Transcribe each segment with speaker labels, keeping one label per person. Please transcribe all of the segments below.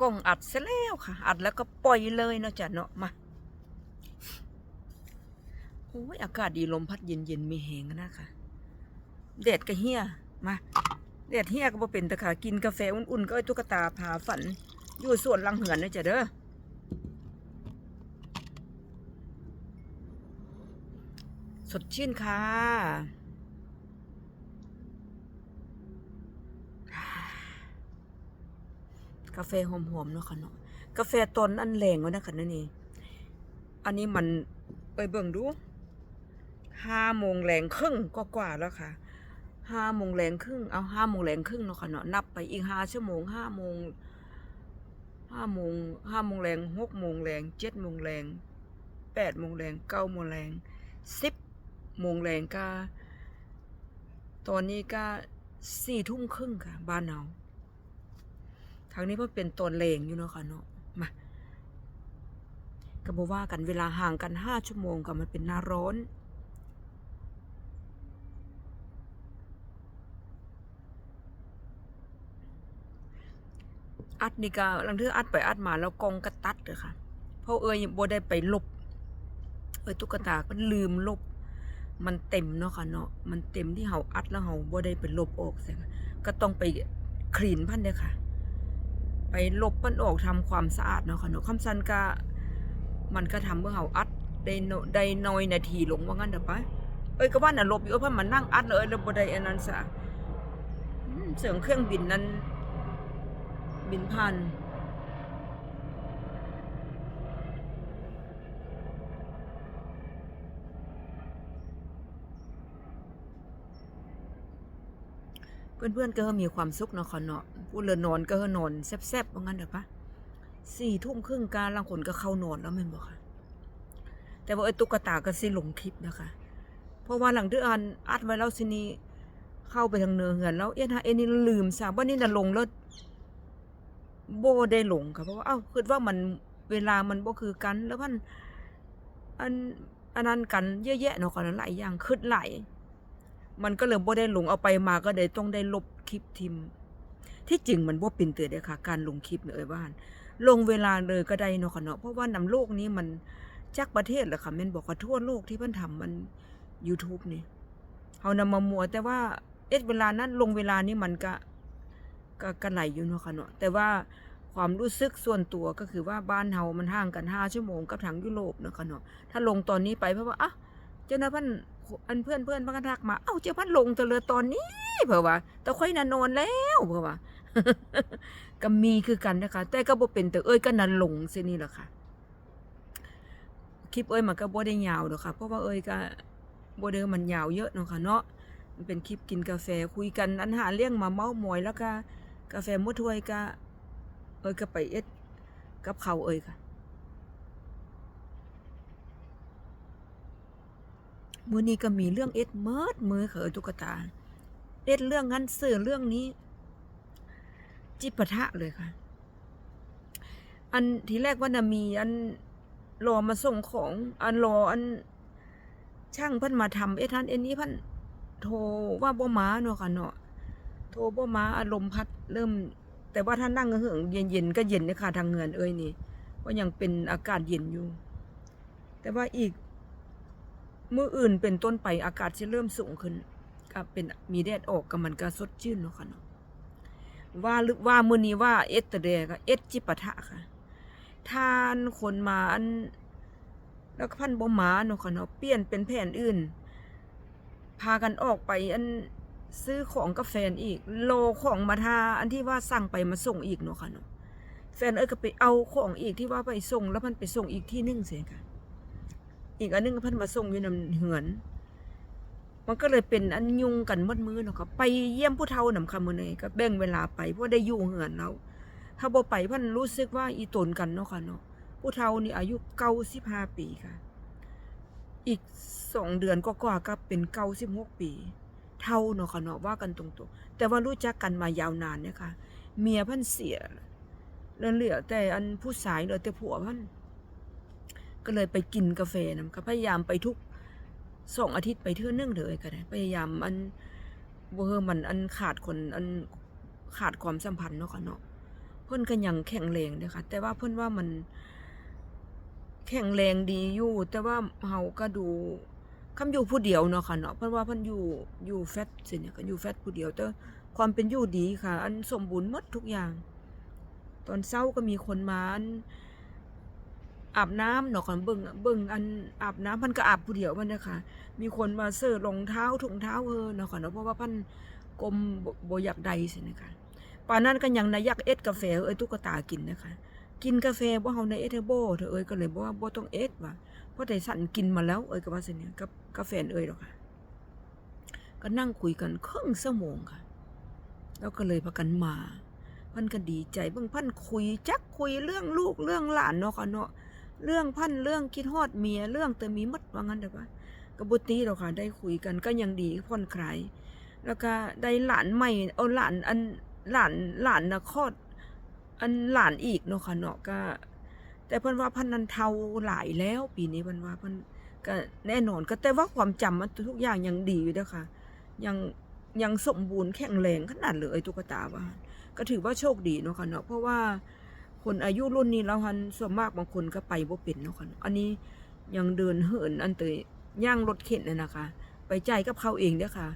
Speaker 1: กล้องอัดเสร็จแล้วค่ะ อัดแล้วก็ปล่อยเลยเนาะจ้ะเนาะมาโอ้ยอากาศดีลมพัดเย็นเย็นๆมีแหงนะคะแดดก็เฮียมาแดดเฮียก็บ่เป็นต่ค่ะกินกาแฟอุ่นๆก็ไอ้ตุ๊กตาพาฝัน อยู่ส่วนลังเหือนนะจ้ะเด้อสดชื่นค่ะ กาแฟหอมๆเนาะค่ะเนาะกาแฟตอนอันแรงวะนะคะนั่นนี่อันนี้มันไปเบิ่งดูห้าโมงแรงครึ่งก็กว่าแล้วค่ะห้าโมงแรงครึ่งเอาห้าโมงแรงครึ่งเนาะค่ะเนาะนับไปอีกห้าชั่วโมงห้าโมงห้าโมงห้าโมงแรงหกโมงแรงเจ็ดโมงแรงแปดโมงแรงเก้าโมงแรงสิบโมงแรงก็ตอนนี้ก็สี่ทุ่มครึ่งค่ะบ้านเรา ทางนี้เพิ่นเป็นตนเลงอยู่เนาะค่ะเนาะมาก็บว่ากันเวลาห่างกันห้าชั่วโมงก็มันเป็นหน้าร้อนอัดนี่ก็ลังเทืออัดไปอัดมาแล้วกองกระตัดเลยค่ะ เพราะเอ้ยบ่ได้ไปลบ เอ้ยตุ๊กตาก็ลืมลบ มันเต็มเนาะค่ะเนาะ มันเต็มที่เฮาอัดแล้วเฮาบ่ได้ไปลบออกใช่ไหมก็ต้องไปคลีนพันเด้อค่ะ ไปลบมันออกทำความสะอาดเนาะค่ะเนาะคำสันก็มันก็ทำเมื่อเฮาอัดได้โนได้น้อยนาทีลงว่างั้นเด้อปะเอ้ยก็ว่าน่ะลบอยู่เพิ่นมานั่งอัดเลยแล้วบ่ได้อันนั้นซะเสียงเครื่องบินนั้นบินผ่าน เพื่อนๆก็มีความสุขเนาะค่ะเนาะผู้เรือนอนก็นอนแซ่บๆว่างั้นเด้อปะสี่ทุ่มครึ่งการลางคนก็เข้านอนแล้วม่นบ่ค่ะ แต่ว่าไอ้ตุ๊กตาก็สิลงคลิปนะคะเพราะว่าหลังที่อ่านอัดไว้แล้วสินี้เข้าไปทางเนื้อเหือนแล้วเอ็นฮะเอ็นนี่ลืมซะว่านี่น่ะลงแล้วโบได้หลงค่ะเพราะว่าเอ้าคิดว่ามันเวลามันบ่คือกันแล้วมันอันอันนั้นกันเยอะแยะเนาะค่ะหลายอย่างคิดหลาย มันก็เลยบ่ได้ลงเอาไปมาก็เลยต้องได้ลบคลิปทิม ที่จริงมันบ่เป็นเตือเด้ค่ะ การลงคลิปเนี่ยบ้าน ลงเวลาเลยก็ได้เนาะค่ะเนาะเพราะว่านำโลกนี้มันจักประเทศแหละค่ะแม่นบอกว่าทั่วโลกที่เพิ่นทำมัน YouTube นี่เฮานำมามัวแต่ว่าเอ็ดเวลานั้นลงเวลานี้มันก็ก็ก็ไหลอยู่เนาะค่ะเนาะแต่ว่าความรู้สึกส่วนตัวก็คือว่าบ้านเฮามันห่างกัน5ชั่วโมงกับทางยุโรปเนาะค่ะเนาะถ้าลงตอนนี้ไปเพราะว่าอะเจ้าหน้าพัน อันเพื่อนเพื่อนเพิ่นก็ทักมา เอ้าเจ้าพันลงแต่เลยตอนนี้เผื่อว่าแต่ค่อยน่ะนอนแล้วเผื่อว่าก็มีคือกันนะคะ แต่ก็บ่เป็นแต่เอ้ยก็นันหลงเสนี่แหละค่ะ คลิปเอ้ยมันก็บ่ได้ยาวดอกค่ะ เพราะว่าเอ้ยก็บ่ได้มันยาวเยอะเนาะค่ะเนาะมันเป็นคลิปกินกาแฟคุยกันอันหาเรื่องมาเมาท์มอยแล้วก็กาแฟมดถ้วยก็เอ้ยก็ไปเอ็ดกับเขาเอ้ยค่ะ มื้อนี้ก็มีเรื่องเอ็ดเมิดมือค่ะเอ้ยตุ๊กตา เอ็ดเรื่องนั้นสื่อเรื่องนี้ จิปะทะเลยค่ะ อันทีแรกว่านะมี อันรอมาส่งของ อันรออันช่างพิ่นมาทำเอ้ท่านเอ็นนี้พิ่นโทรว่าบ่มาเนาะค่ะเนาะโทรบ่มาอารมณ์พัดเริ่ม แต่ว่าถ้านนั่งเหืองเย็นๆก็เย็นเลยค่ะทางเงินเอ้ยนี่ว่ายังเป็นอากาศเย็นอยู่ แต่ว่าอีก มืออื่นเป็นต้นไปอากาศจะเริ่มสูงขึ้นก็เป็นมีแดดออกก็มันก็สดชื่นเนาะค่ะเนาะว่าหรือว่ามือนี้ว่าเอสตเดก็เอสจิปะทะค่ะทานคนมาอันแล้วก็พันบ่หมาเนาะค่ะเนาะเปลี่ยนเป็นแผ่นอื่น พากันออกไปอันซื้อของกับแฟนอีก โลของมาทาอันที่ว่าสั่งไปมาส่งอีกเนาะค่ะเนาะแฟนเอ้ยก็ไปเอาของอีกที่ว่าไปส่งแล้วมันไปส่งอีกที่หนึ่งเสียค่ะ อีกอันหนึงก็เพันมาส่งอยู่นำเหือน มันก็เลยเป็นอันยุงกันมดมือเนาะค่ะไปเยี่ยมผู้เฒ่านำคำมื้อนี้ก็แบ่งเวลาไปเพราะได้อยู่เหือนแล้วถ้าบ่ไปเพันรู้สึกว่าอีตนกันเนาะค่ะเนาะผู้เฒ่านี่อายุ95ปีค่ะ อีกสองเดือนก็กว่าก็เป็น96ปี เท่าเนาะค่ะเนาะว่ากันตรงๆแต่ว่ารู้จักกันมายาวนานเนี่ยค่ะ เมียพันเสียแล้วเหลือแต่อันผู้ชายเหลือแต่ผัวพัน ก็เลยไปกินกาแฟนำก็พยายามไปทุกสองอาทิตย์ไปเทื่อนึงเลยก็ได้พยายามอันบ่เฮอมันอันขาดคนอันขาดความสัมพันธ์เนาะค่ะเนาะเพิ่อนก็ยังแข็งแรงเด้อค่ะ แต่ว่าเพิ่อนว่ามันแข็งแรงดีอยู่ แต่ว่าเฮาก็ดูคำอยู่ผู้เดียวเนาะค่ะเนาะเพิ่อนว่าเพิ่อนอยู่อยู่แฟตสิเนี่ยก็อยู่แฟตผู้เดียวแต่ความเป็นอยู่ดีค่ะ อันสมบูรณ์หมดทุกอย่าง ตอนเช้าก็มีคนมาอัน อาบน้ำเนาะค่ะเบิ่งเบิ่งอันอาบน้ำพิ่นก็อาบผู้เดียวมันนะคะมีคนมาเสิร์รองเท้าถุงเท้าเออเนาะค่ะเนาะเพราะว่าพิ่นกลมบ่บ่อยากใดสินะคะป่านนั้นก็ยังน่ะอยากเอ็ดกาแฟเอ้ยตุ๊กตากินนะคะ กินกาแฟบ่เฮาในเอ็ดให้บ่เถอเอ้ยก็เลยบอกว่าบ่ต้องเอ็ดว่ะเพราะแต่สั่นกินมาแล้วเอ้ยก็ว่าซั่นเนี่ยกับกาแฟเอ้ยดอกค่ะ ก็นั่งคุยกันครึ่งชั่วโมงค่ะ แล้วก็เลยพากันมาพันก็ดีใจเบิ่งพันคุยจักคุยเรื่องลูกเรื่องหลานเนาะค่ะเนาะ เรื่องพันเรื่องคิดฮอดเมียเรื่องแต่มีมดว่างั้นเด้อว่าก็บ่ตีดอกค่ะ ได้คุยกันก็ยังดีผ่อนคลายแล้วก็ได้หลานใหม่เอาหลานอันหลานหลานนะคอด อันหลานอีกเนาะค่ะเนาะก็ แต่เพิ่นว่าพันนันเทาหลายแล้วปีนี้เพิ่นว่าเพิ่นก็แน่นอนก็แต่ว่าความจำมันทุกอย่างยังดีอยู่เด้อค่ะ ยังยังสมบูรณ์แข็งแรงขนาดเลยตุ๊กตาว่าก็ถือว่าโชคดีเนาะค่ะเนาะเพราะว่า คนอายุรุ่นนี้แล้วหันส่วนมากบางคนก็ไปบ่เป็นเนาะค่ะเนอันนี้ยังเดินเหินอันเตยย่างรถเข็นน่ะนะคะ ไปใจกับเขาเองเด้อค่ะ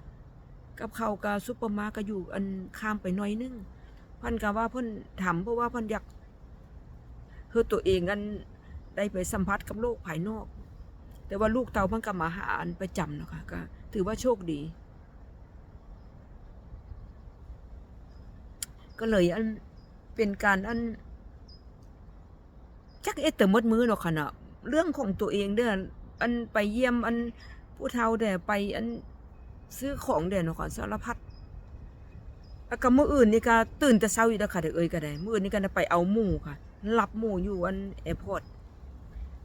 Speaker 1: กับเขากับซุปเปอร์มาร์ก็อยู่อันข้ามไปหน่อยนึงพิ่นก็ว่าเพิ่นถามเพราะว่าเพิ่นอยากเฮ็ดตัวเองอันได้ไปสัมผัสกับโลกภายนอก แต่ว่าลูกเตาเพิ่นก็มาหาอันประจำเนาะค่ะก็ถือว่าโชคดี ก็เลยอันเป็นการอัน จักเอ็ดแต่หมดมือเนาะค่ะเนาะเรื่องของตัวเองเด้ออันไปเยี่ยมอันผู้เฒ่าเด้อไปอันซื้อของเด้อเนาะค่ะสารพัดแล้วก็มื้ออื่นนี่ก็ตื่นแต่เช้าอยู่เด้อค่ะเด้อเอ้ยก็ได้มื้ออื่นนี่ก็ได้ไปเอาหมู่ค่ะรับหมู่อยู่อันแอร์พอร์ต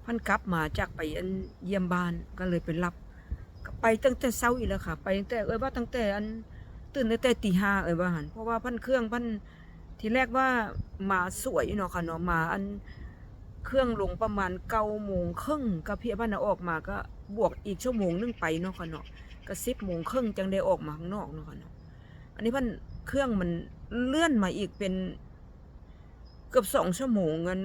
Speaker 1: พันกลับมาจากไปอันเยี่ยมบ้านก็เลยไปรับไปตั้งแต่เช้าอีกแล้วค่ะ ไปตั้งแต่เอ้ยว่าตั้งแต่อันตื่นตั้งแต่ตีห้าเอ้ยว่าหันเพราะว่าพันเครื่องพันทีแรกว่ามาสวยเนาะค่ะเนาะมาอัน เครื่องลงประมาณเก้าโมงครึ่งก็เพียพันนะออกมาก็บวกอีกชั่วโมงนึงไปเนาะค่ะเนาะก็สิบโมงครึ่งจังได้ออกมาข้างนอกเนาะค่ะเนาะอันนี้พันเครื่องมันเลื่อนมาอีกเป็นเกือบสองชั่วโมงเงิน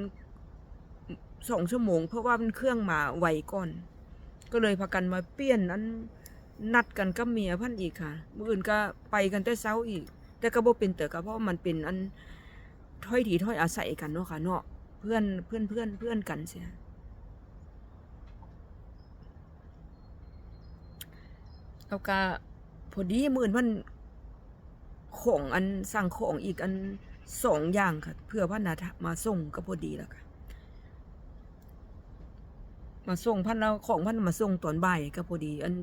Speaker 1: สองชั่วโมง เพราะว่ามันเครื่องมาไวก่อน ก็เลยพากันมาเปลี่ยนนั้นนัดกันกับเมียพันอีกค่ะมื่ออื่นก็ไปกันแต่เช้าอีก แต่ก็บ่เป็นเต๋อก็เพราะมันเป็นอันถ้อยทีถ้อยอาศัยกันเนาะค่ะเนาะ เพื่อนเพื่อนเพื่อนเพื่อนกันเสียแล้วก็พอดีมื่นมันของอันสั่งของอีกอันสองอย่างค่ะ เพื่อพันนามาส่งก็พอดีแล้วค่ะ มาส่งพันแล้วของพันมาส่งตอนบ่ายก็พอดี อัน